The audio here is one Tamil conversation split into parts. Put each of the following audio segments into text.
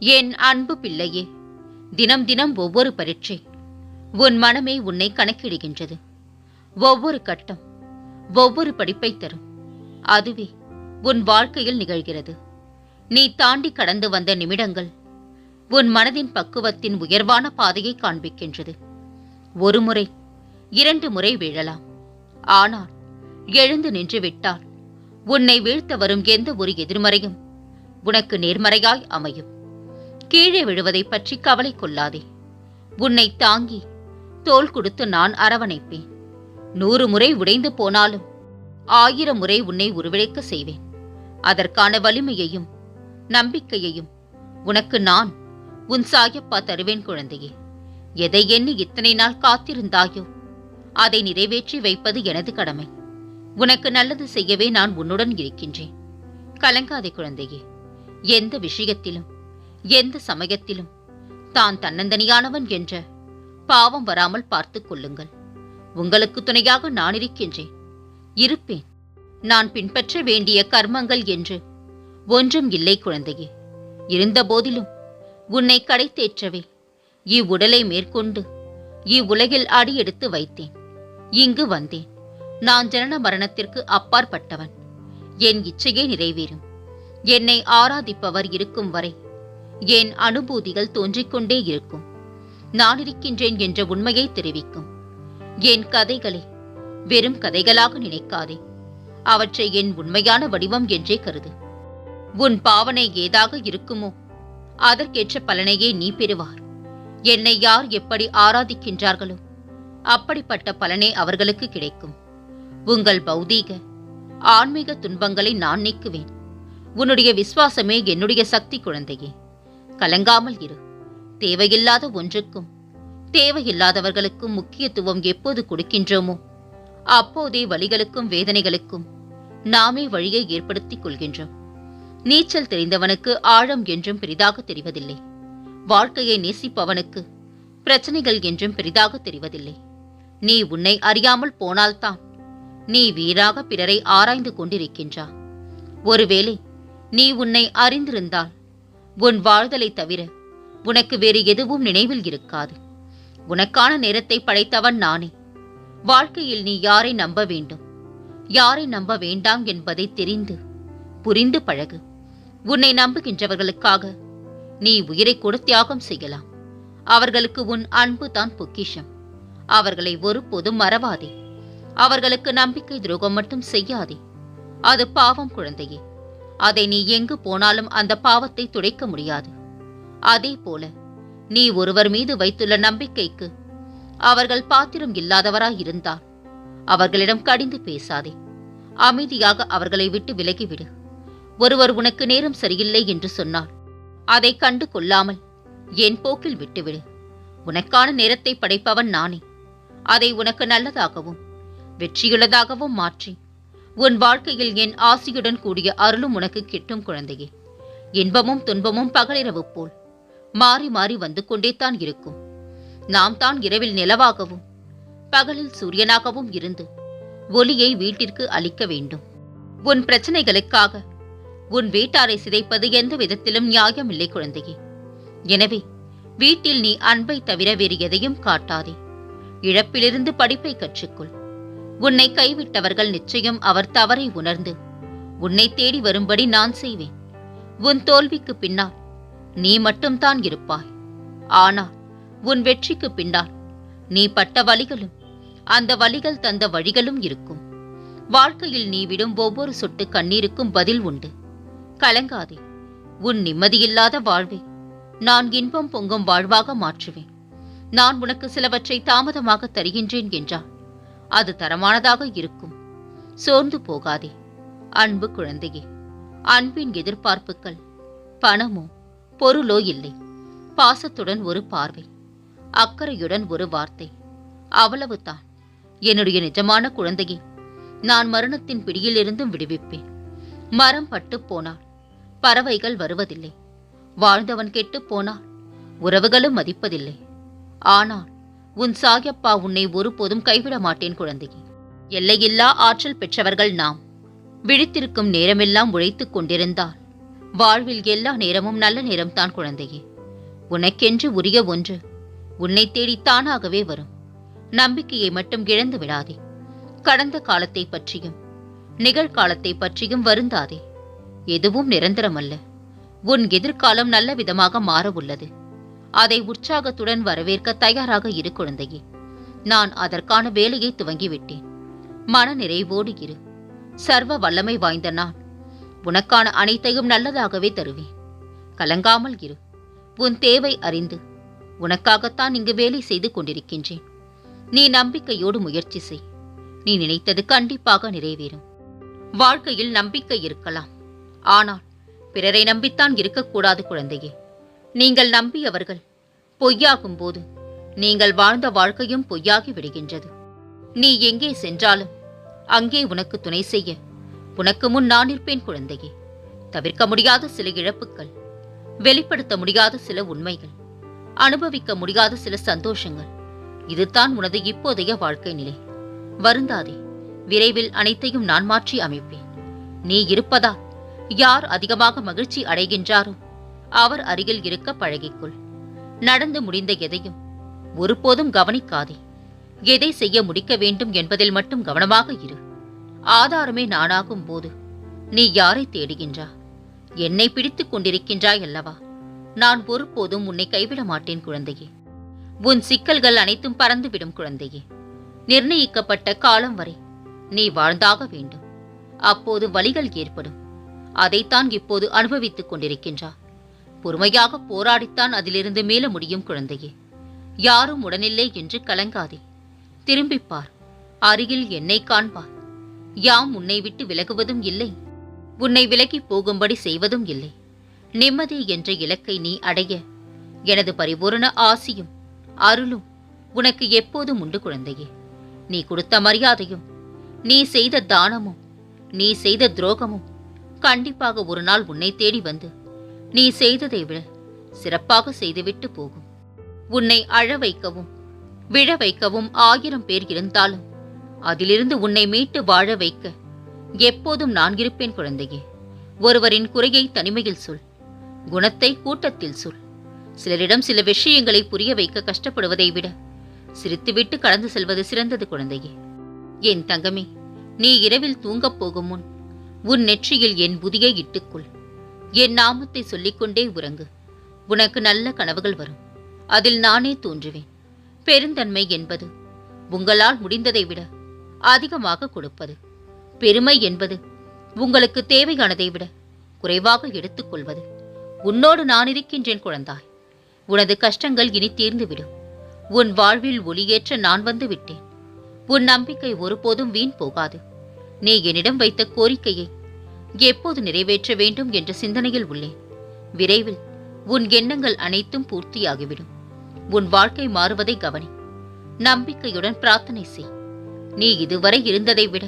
என் அன்பு பிள்ளையே தினம் தினம் ஒவ்வொரு பரீட்சை உன் மனமே உன்னை கணக்கிடுகின்றது. ஒவ்வொரு கட்டம் ஒவ்வொரு படிப்பை தரும். அதுவே உன் வாழ்க்கையில் நிகழ்கிறது. நீ தாண்டி கடந்து வந்த நிமிடங்கள் உன் மனதின் பக்குவத்தின் உயர்வான பாதையை காண்பிக்கின்றது. ஒரு முறை இரண்டு முறை வீழலாம். ஆனால் எழுந்து நின்று விட்டால் உன்னை வீழ்த்த வரும் எந்த ஒரு எதிர்மறையும் உனக்கு நேர்மறையாய் அமையும். கீழே விழுவதை பற்றி கவலை கொள்ளாதே. உன்னை தாங்கி தோள் கொடுத்து நான் அரவணைப்பேன். நூறு முறை உடைந்து போனாலும் ஆயிரம் முறை உன்னை உருவிழைக்க செய்வேன். அதற்கான வலிமையையும் நம்பிக்கையையும் உனக்கு நான் உன் சாயப்பா தருவேன் குழந்தையே. எதை எண்ணி இத்தனை நாள் காத்திருந்தாயோ அதை நிறைவேற்றி வைப்பது எனது கடமை. உனக்கு நல்லது செய்யவே நான் உன்னுடன் இருக்கின்றேன். கலங்காதே குழந்தையே. எந்த விஷயத்திலும் எந்த சமயத்திலும். தான் தன்னந்தனியானவன் என்ற பாவம் வராமல் பார்த்துக் கொள்ளுங்கள். உங்களுக்கு துணையாக நான் இருக்கின்றேன். இருப்பேன். நான் பின்பற்ற வேண்டிய கர்மங்கள் என்று. ஒன்றும் இல்லை குழந்தையே. இருந்தபோதிலும் உன்னை கடை தேற்றவே. இவ்வுடலை மேற்கொண்டு இவ்வுலகில் அடியெடுத்து வைத்தேன். இங்கு வந்தேன். நான் ஜனன மரணத்திற்கு அப்பாற்பட்டவன். என் இச்சையே நிறைவேறும். என்னை ஆராதிப்பவர் இருக்கும் வரை என் அனுபூதிகள் தோன்றிக் கொண்டே இருக்கும்? நான் இருக்கின்றேன் என்ற உண்மையை தெரிவிக்கும். என் கதைகளை வெறும் கதைகளாக நினைக்காதே. அவற்றை என் உண்மையான வடிவம் என்றே கருது. உன் பாவனை ஏதாக இருக்குமோ அதற்கேற்ற பலனையே நீ பெறுவார். என்னை யார் எப்படி ஆராதிக்கின்றார்களோ அப்படிப்பட்ட பலனே அவர்களுக்கு கிடைக்கும். உங்கள் பௌதீக ஆன்மீக துன்பங்களை நான் நீக்குவேன். உன்னுடைய விசுவாசமே என்னுடைய சக்தி குழந்தையே. கலங்காமல் இரு. தேவையில்லாத ஒன்றுக்கும் தேவையில்லாதவர்களுக்கும் முக்கியத்துவம் எப்போது கொடுக்கின்றோமோ அப்போதே வழிகளுக்கும் வேதனைகளுக்கும் நாமே வழியை ஏற்படுத்திக் கொள்கின்றோம். நீச்சல் தெரிந்தவனுக்கு ஆழம் என்றும் பெரிதாக தெரிவதில்லை. வாழ்க்கையை நேசிப்பவனுக்கு பிரச்சனைகள் என்றும் பெரிதாக தெரிவதில்லை. நீ உன்னை அறியாமல் போனால்தான் நீ வீராக பிறரை ஆராய்ந்து கொண்டிருக்கின்றா. ஒருவேளை நீ உன்னை அறிந்திருந்தால் உன் வாழ்தலை தவிர உனக்கு வேறு எதுவும் நினைவில் இருக்காது. உனக்கான நேரத்தை படைத்தவன் நானே. வாழ்க்கையில் நீ யாரை நம்ப வேண்டும்? யாரை நம்ப வேண்டாம் என்பதை தெரிந்து புரிந்து பழகு. உன்னை நம்புகின்றவர்களுக்காக நீ உயிரை கூட தியாகம் செய்யலாம். அவர்களுக்கு உன் அன்பு தான் பொக்கிஷம். அவர்களை ஒருபோதும் மறவாதே. அவர்களுக்கு நம்பிக்கை துரோகம் மட்டும் செய்யாதே. அது பாவம் குழந்தையே. அதை நீ எங்கு போனாலும் அந்த பாவத்தை துடைக்க முடியாது. அதே போல நீ ஒருவர் மீது வைத்துள்ள நம்பிக்கைக்கு அவர்கள் பாத்திரம் இல்லாதவராய் இருந்தால் அவர்களிடம் கடிந்து பேசாதே. அமைதியாக அவர்களை விட்டு விலகிவிடு. ஒருவர் உனக்கு நேரம் சரியில்லை என்று சொன்னால் அதை கண்டு கொள்ளாமல் என் போக்கில் விட்டுவிடு. உனக்கான நேரத்தை படைப்பவன் நானே. அதை உனக்கு நல்லதாகவும் வெற்றியுள்ளதாகவும் மாற்றி உன் வாழ்க்கையில் என் ஆசியுடன் கூடிய அருளும் உனக்கு கிட்டும் குழந்தையே. இன்பமும் துன்பமும் பகலிரவு போல் மாறி மாறி வந்து கொண்டே தான் இருக்கும். நாம் தான் இரவில் நிலவாகவும் பகலில் சூரியனாகவும் இருந்து ஒளியை வீட்டிற்கு அளிக்க வேண்டும். உன் பிரச்சனைகளுக்காக உன் வீட்டாரை சிதைப்பது எந்த விதத்திலும் நியாயமில்லை குழந்தையே. எனவே வீட்டில் நீ அன்பை தவிர வேறு எதையும் காட்டாதே. இழப்பிலிருந்து படிப்பை கற்றுக்கொள். உன்னை கைவிட்டவர்கள் நிச்சயம் அவர் தவறை உணர்ந்து. உன்னை தேடி வரும்படி நான் செய்வேன். உன் தோல்விக்கு பின்னால் நீ மட்டும்தான் இருப்பாய். ஆனால் உன் வெற்றிக்கு பின்னால் நீ பட்ட வழிகளும் அந்த வழிகள் தந்த வழிகளும் இருக்கும். வாழ்க்கையில் நீ விடும் ஒவ்வொரு சொட்டு கண்ணீருக்கும் பதில் உண்டு. கலங்காதே உன் நிம்மதியில்லாத வாழ்வை நான் இன்பம் பொங்கும் வாழ்வாக மாற்றுவேன். நான் உனக்கு சிலவற்றை தாமதமாக தருகின்றேன் என்றால் அது தரமானதாக இருக்கும். சோர்ந்து போகாதே அன்பு குழந்தையே. அன்பின் எதிர்பார்ப்புகள் பணமோ பொருளோ இல்லை. பாசத்துடன் ஒரு பார்வை அக்கறையுடன் ஒரு வார்த்தை. அவ்வளவுதான். என்னுடைய நிஜமான குழந்தையை நான் மரணத்தின் பிடியிலிருந்தும் விடுவிப்பேன். மரம் பட்டு போனால் பறவைகள் வருவதில்லை. வாழ்ந்தவன் கெட்டு போனால் உறவுகளும் மதிப்பதில்லை. ஆனால் உன் சாயப்பா உன்னை ஒருபோதும் கைவிட மாட்டேன் குழந்தையே. எல்லையில்லா ஆற்றல் பெற்றவர்கள் நாம். விழித்திருக்கும் நேரமெல்லாம் உழைத்துக் கொண்டிருந்தால். வாழ்வில் எல்லா நேரமும் நல்ல நேரம்தான் குழந்தையே. உனக்கென்று உரிய ஒன்று. உன்னை தேடி தானாகவே வரும். நம்பிக்கையை மட்டும் இழந்து விடாதே. கடந்த காலத்தை பற்றியும் நிகழ்காலத்தை பற்றியும் வருந்தாதே. எதுவும் நிரந்தரமல்ல. உன் எதிர்காலம் நல்ல விதமாக மாற உள்ளது அதை உற்சாகத்துடன் வரவேற்க தயாராக இரு குழந்தையே. நான் அதற்கான வேலையை துவங்கிவிட்டேன். மன நிறைவோடு இரு. சர்வ வல்லமை வாய்ந்த நான். உனக்கான அனைத்தையும் நல்லதாகவே தருவேன். கலங்காமல் இரு. உன் தேவை அறிந்து உனக்காகத்தான் இங்கு வேலை செய்து கொண்டிருக்கின்றேன். நீ நம்பிக்கையோடு முயற்சி செய். நீ நினைத்தது கண்டிப்பாக நிறைவேறும். வாழ்க்கையில் நம்பிக்கை இருக்கலாம். ஆனால் பிறரை நம்பித்தான் இருக்கக்கூடாது குழந்தையே. நீங்கள் நம்பியவர்கள். பொய்யாகும் போது நீங்கள் வாழ்ந்த வாழ்க்கையும் பொய்யாகி விடுகின்றது. நீ எங்கே சென்றாலும் அங்கே உனக்கு துணை செய்ய. உனக்கு முன் நான் இருப்பேன் குழந்தையே. தவிர்க்க முடியாத சில இழப்புகள். வெளிப்படுத்த முடியாத சில உண்மைகள். அனுபவிக்க முடியாத சில சந்தோஷங்கள். இதுதான் உனது இப்போதைய வாழ்க்கை நிலை. வருந்தாதே. விரைவில் அனைத்தையும் நான் மாற்றி அமைப்பேன். நீ இருப்பதால் யார் அதிகமாக மகிழ்ச்சி அடைகின்றாரோ அவர் அருகில் இருக்க பழகிக்கொள். நடந்து முடிந்த எதையும் ஒருபோதும் கவனிக்காதே. எதை செய்ய முடிக்க வேண்டும் என்பதில் மட்டும் கவனமாக இரு. ஆதாரமே நானாகும் போது நீ யாரை தேடுகின்றா? என்னை பிடித்துக் கொண்டிருக்கின்றாய் அல்லவா? நான் ஒருபோதும் உன்னை கைவிட மாட்டேன் குழந்தையே. உன் சிக்கல்கள் அனைத்தும் பறந்துவிடும் குழந்தையே. நிர்ணயிக்கப்பட்ட காலம் வரை நீ வாழ்ந்தாக வேண்டும். அப்போது வலிகள் ஏற்படும். அதைத்தான் இப்போது அனுபவித்துக் கொண்டிருக்கின்றா. பொறுமையாக போராடித்தான் அதிலிருந்து மீள முடியும் குழந்தையே. யாரும் உடனில்லை என்று கலங்காதே. திரும்பிப் பார் அருகில் என்னை காண்பார். யாம் உன்னை விட்டு விலகுவதும் இல்லை. உன்னை விலகி போகும்படி செய்வதும் இல்லை. நிம்மதி என்ற இலக்கை நீ அடைய எனது பரிபூரண ஆசியும் அருளும் உனக்கு எப்போதும் உண்டு குழந்தையே. நீ கொடுத்த மரியாதையும் நீ செய்த தானமும் நீ செய்த துரோகமும் கண்டிப்பாக ஒரு நாள் உன்னை தேடி வந்து நீ செய்ததை விட சிறப்பாக செய்துவிட்டு போகும். உன்னை அழ வைக்கவும் விழ வைக்கவும் ஆயிரம் பேர் இருந்தாலும் அதிலிருந்து உன்னை மீட்டு வாழ வைக்க எப்போதும் நான் இருப்பேன் குழந்தையே. ஒருவரின் குறையை தனிமையில் சொல் குணத்தை கூட்டத்தில் சொல். சிலரிடம் சில விஷயங்களை புரிய வைக்க கஷ்டப்படுவதை விட சிரித்துவிட்டு கடந்து செல்வது சிறந்தது குழந்தையே. என் தங்கமே நீ இரவில் தூங்கப் போகும் முன் உன் நெற்றியில் என் புதியை இட்டுக்கொள். என் நாமத்தை சொல்லிக்கொண்டே உறங்கு. உனக்கு நல்ல கனவுகள் வரும். அதில் நானே தோன்றுவேன். பெருந்தன்மை என்பது உங்களால் முடிந்ததை விட அதிகமாக கொடுப்பது. பெருமை என்பது உங்களுக்கு தேவையானதை விட குறைவாக எடுத்துக்கொள்வது. உன்னோடு நான் இருக்கின்றேன் குழந்தாய். உனது கஷ்டங்கள் இனி தீர்ந்துவிடும். உன் வாழ்வில் ஒளியேற்ற நான் வந்து விட்டேன். உன் நம்பிக்கை ஒருபோதும் வீண் போகாது. நீ என்னிடம் வைத்த கோரிக்கையை எப்போது நிறைவேற்ற வேண்டும் என்ற சிந்தனையில் உள்ளேன். விரைவில் உன் எண்ணங்கள் அனைத்தும் பூர்த்தியாகிவிடும். உன் வாழ்க்கை மாறுவதை கவனி. நம்பிக்கையுடன் பிரார்த்தனை செய். நீ இதுவரை இருந்ததை விட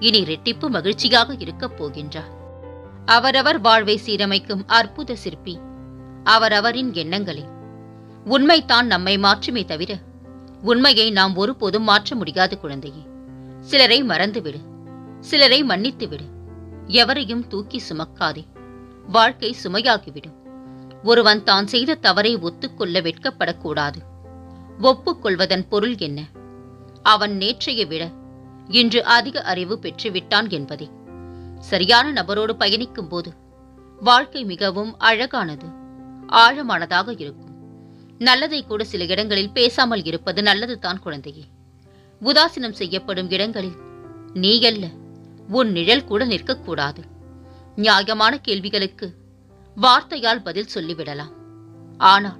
இனி ரெட்டிப்பு மகிழ்ச்சியாக இருக்கப் போகின்றார் அவரவர் வாழ்வை சீரமைக்கும் அற்புத சிற்பி. அவரவரின் எண்ணங்களே. உண்மைதான் நம்மை மாற்றுமே தவிர உண்மையை நாம் ஒருபோதும் மாற்ற முடியாது குழந்தையே. சிலரை மறந்துவிடு. சிலரை மன்னித்து விடு எவரையும் தூக்கி சுமக்காதே. வாழ்க்கை சுமையாகிவிடும். ஒருவன் தான் செய்த தவறை ஒத்துக்கொள்ள வெட்கப்படக்கூடாது. ஒப்புக்கொள்வதன் பொருள் என்ன? அவன் நேற்றைய விட இன்று அதிக அறிவு பெற்றுவிட்டான் என்பதே. சரியான நபரோடு பயணிக்கும் போது வாழ்க்கை மிகவும் அழகானது ஆழமானதாக இருக்கும். நல்லதை கூட சில இடங்களில் பேசாமல் இருப்பது நல்லதுதான் குழந்தையே. உதாசீனம் செய்யப்படும் இடங்களில் நீ அல்ல உன் நிழல் கூட நிற்கக்கூடாது. நியாயமான கேள்விகளுக்கு வார்த்தையால் பதில் சொல்லிவிடலாம். ஆனால்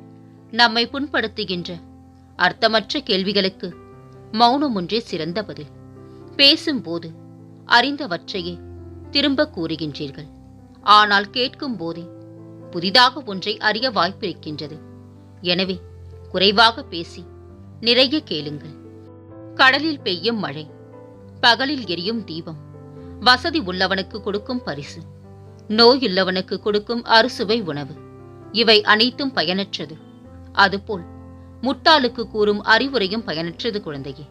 நம்மை புண்படுத்துகின்ற அர்த்தமற்ற கேள்விகளுக்கு மௌனம் ஒன்றே சிறந்த பதில். பேசும்போது அறிந்தவற்றையே திரும்ப கூறுகின்றீர்கள். ஆனால் கேட்கும் போதே புதிதாக ஒன்றை அறிய வாய்ப்பிருக்கின்றது. எனவே குறைவாக பேசி நிறைய கேளுங்கள். கடலில் பெய்யும் மழை பகலில் எரியும் தீபம் வசதி உள்ளவனுக்கு கொடுக்கும் பரிசு. நோயுள்ளவனுக்கு கொடுக்கும் அறுசுவை உணவு. இவை அனைத்தும் பயனற்றது. அதுபோல் முட்டாளுக்கு கூறும் அறிவுரையும் பயனற்றது குழந்தையே.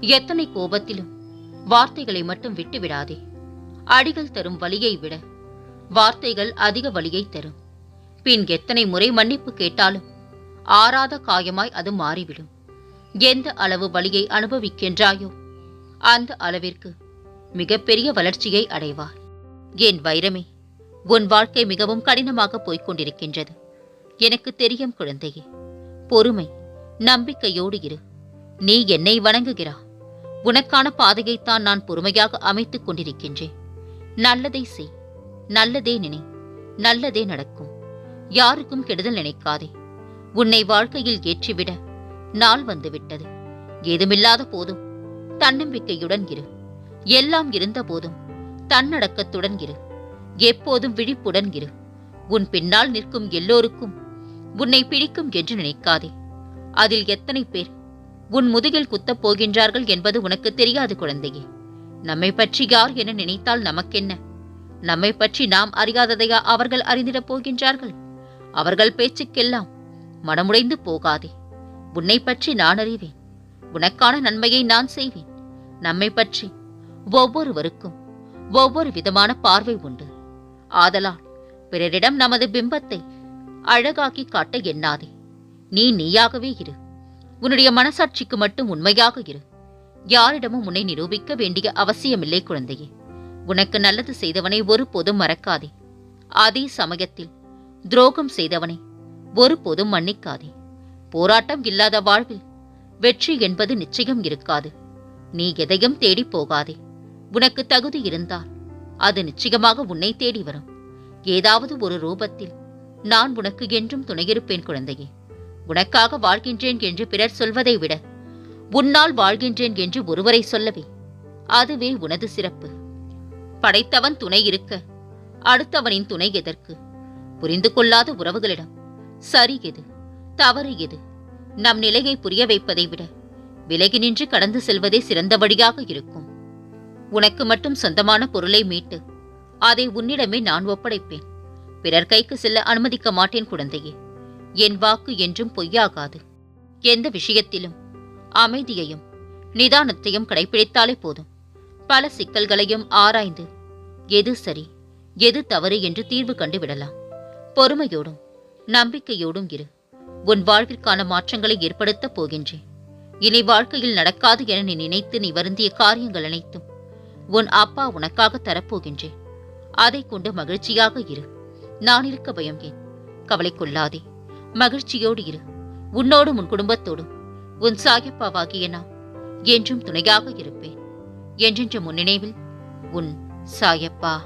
எத்தனை கோபத்திலும் வார்த்தைகளை மட்டும் விட்டுவிடாதே. அடிகள் தரும் வலியை விட வார்த்தைகள் அதிக வலியை தரும். பின் எத்தனை முறை மன்னிப்பு கேட்டாலும் ஆறாத காயமாய் அது மாறிவிடும். எந்த அளவு வலியை அனுபவிக்கின்றாயோ அந்த அளவிற்கு மிகப்பெரிய வளர்ச்சியை அடைவார். என் வைரமே உன் வாழ்க்கை மிகவும் கடினமாக போய்க் கொண்டிருக்கின்றது எனக்கு தெரியும் குழந்தையே பொறுமை நம்பிக்கையோடு இரு. நீ என்னை வணங்குகிறா. உனக்கான பாதையைத்தான் நான் பொறுமையாக அமைத்துக் கொண்டிருக்கின்றேன். நல்லதை செய் நல்லதே நினை நல்லதே நடக்கும். யாருக்கும் கெடுதல் நினைக்காதே. உன்னை வாழ்க்கையில் ஏற்றிவிட நாள் வந்துவிட்டது. ஏதுமில்லாத போதும் தன்னம்பிக்கையுடன் இரு. எல்லாம் இருந்த போதும் தன்னடக்கத்துடன் இரு. எப்போதும் விழிப்புடன் இரு. உன் பின்னால் நிற்கும் எல்லோருக்கும் உன்னை பிடிக்கும் என்று நினைக்காதே. அதில் எத்தனை பேர் உன் முதுகில் குத்தப் போகின்றார்கள் என்பது உனக்கு தெரியாது குழந்தையே. நம்மை பற்றி யார் என நினைத்தால் நமக்கென்ன? நம்மை பற்றி நாம் அறியாததையா அவர்கள் அறிந்திடப் போகின்றார்கள்? அவர்கள் பேச்சுக்கெல்லாம் மனமுடைந்து போகாதே. உன்னை பற்றி நான் அறிவேன். உனக்கான நன்மையை நான் செய்வேன். நம்மை பற்றி ஒவ்வொருவருக்கும் ஒவ்வொரு விதமான பார்வை உண்டு. ஆதலால் பிறரிடம் நமது பிம்பத்தை அழகாக்கி காட்ட எண்ணாதே. நீ நீயாகவே இரு. உன்னுடைய மனசாட்சிக்கு மட்டும் உண்மையாக இரு. யாரிடமும் உன்னை நிரூபிக்க வேண்டிய அவசியமில்லை குழந்தையே. உனக்கு நல்லது செய்தவனை ஒருபோதும் மறக்காதே. அதே சமயத்தில் துரோகம் செய்தவனை ஒருபோதும் மன்னிக்காதே. போராட்டம் இல்லாத வாழ்வில் வெற்றி என்பது நிச்சயம் இருக்காது. நீ எதையும் தேடி போகாதே. உனக்கு தகுதி இருந்தால் அது நிச்சயமாக உன்னை தேடி வரும். ஏதாவது ஒரு ரூபத்தில் நான் உனக்கு என்றும் துணையிருப்பேன் குழந்தையே. உனக்காக வாழ்கின்றேன் என்று பிறர் சொல்வதை விட உன்னால் வாழ்கின்றேன் என்று ஒருவரை சொல்லவே அதுவே உனது சிறப்பு. படைத்தவன் துணை இருக்க அடுத்தவனின் துணை எதற்கு? புரிந்து கொள்ளாத உறவுகளிடம் சரி எது தவறு எது நம் நிலையை புரிய வைப்பதை விட விலகி நின்று கடந்து செல்வதே சிறந்த வழியாக இருக்கும். உனக்கு மட்டும் சொந்தமான பொருளை மீட்டு. அதை உன்னிடமே நான் ஒப்படைப்பேன். பிறர் கைக்கு செல்ல அனுமதிக்க மாட்டேன் குழந்தையே. என் வாக்கு என்றும் பொய்யாகாது. எந்த விஷயத்திலும் அமைதியையும் நிதானத்தையும் கடைபிடித்தாலே போதும். பல சிக்கல்களையும் ஆராய்ந்து எது சரி எது தவறு என்று தீர்வு கண்டு விடலாம். பொறுமையோடும் நம்பிக்கையோடும் இரு. உன் வாழ்விற்கான மாற்றங்களை ஏற்படுத்தப் போகின்றேன். இனி வாழ்க்கையில் நடக்காது என நீ நினைத்து நீ வருந்திய காரியங்கள் அனைத்தும் உன் அப்பா உனக்காக தரப்போகின்றேன். அதைக் கொண்டு மகிழ்ச்சியாக இரு. நான் இருக்க பயம் ஏன்? கவலை கொள்ளாதே. மகிழ்ச்சியோடு இரு. உன்னோடும் உன் குடும்பத்தோடும் உன் சாயப்பாவாகிய நான் என்றும் துணையாக இருப்பேன். என்றென்ற முன்னினைவில் உன் சாயப்பா.